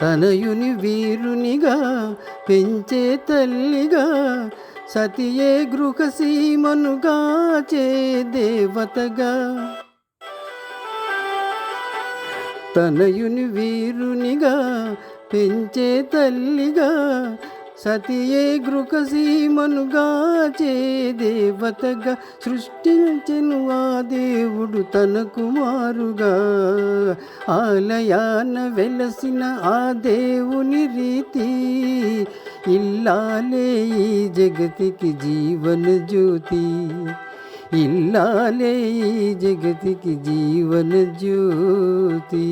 తనయుని వీరునిగా పెంచే తల్లిగా సతియే గృహసీమనుగా చే దేవతగా. తనయుని వీరునిగా పెంచే తల్లిగా సతియే గృహసీమనుగా చే దేవతగా సృష్టించెను ఆ దేవుడు తన కుమారుగా ఆలయాన వెలసిన ఆ దేవుని రీతి ఇల్లాలే ఈ జగతికి జీవన జ్యోతి. ఇల్లాలే ఈ జగతికి జీవన జ్యోతి.